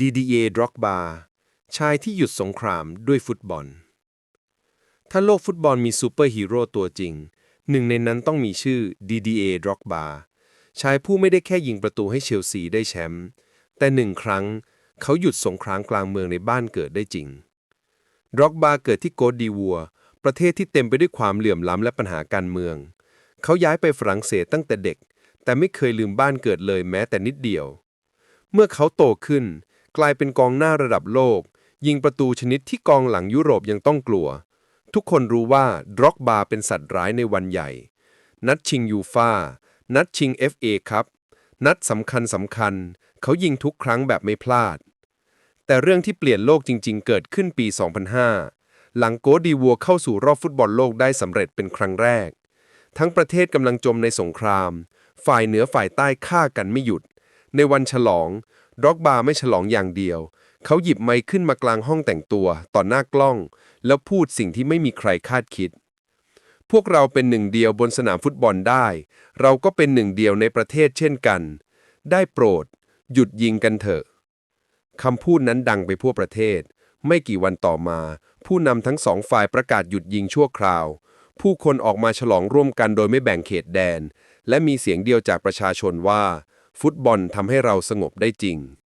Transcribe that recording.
ดีดีเอดร็อกบาชายที่หยุดสงครามด้วยฟุตบอล ถ้าโลกฟุตบอลมีซูเปอร์ฮีโร่ตัวจริง หนึ่งในนั้นต้องมีชื่อดีดีเอดร็อกบาชายผู้ไม่ได้แค่ยิงประตูให้เชลซีได้แชมป์แต่หนึ่งครั้งเขาหยุดสงครามกลางเมืองในบ้านเกิดได้จริงดร็อกบาเกิดที่โกดดีวัว ประเทศที่เต็มไปด้วยความเหลื่อมล้ำและปัญหาการเมือง เขาย้ายไปฝรั่งเศสตั้งแต่เด็ก แต่ไม่เคยลืมบ้านเกิดเลยแม้แต่นิดเดียว เมื่อเขาโตขึ้น กลายเป็นกองหน้าระดับโลก ยิงประตูชนิดที่กองหลังยุโรปยังต้องกลัว ทุกคนรู้ว่าดร็อกบาเป็นสัตว์ร้ายในวันใหญ่ นัดชิงยูฟานัดชิง FA ครับ นัดสำคัญสำคัญ เขายิงทุกครั้งแบบไม่พลาด แต่เรื่องที่เปลี่ยนโลกจริง ๆ เกิดขึ้นปี 2005 หลังโกดีวัวเข้าสู่รอบฟุตบอลโลกได้สำเร็จเป็นครั้งแรก ทั้งประเทศกำลังจมในสงคราม ฝ่ายเหนือฝ่ายใต้ฆ่ากันไม่หยุด ในวันฉลอง ดร็อกบาไม่ฉลองอย่างเดียว เขาหยิบไมค์ขึ้นมากลางห้องแต่งตัวต่อหน้ากล้อง แล้วพูดสิ่งที่ไม่มีใครคาดคิด พวกเราเป็นหนึ่งเดียวบนสนามฟุตบอลได้ เราก็เป็นหนึ่งเดียวในประเทศเช่นกัน ได้โปรด หยุดยิงกันเถอะคำพูดนั้นดังไปทั่วประเทศ ไม่กี่วันต่อมา ผู้นำทั้งสองฝ่ายประกาศหยุดยิงชั่วคราว ผู้คนออกมาฉลองร่วมกันโดยไม่แบ่งเขตแดน และมีเสียงเดียวจากประชาชนว่า ฟุตบอลทำให้เราสงบได้จริง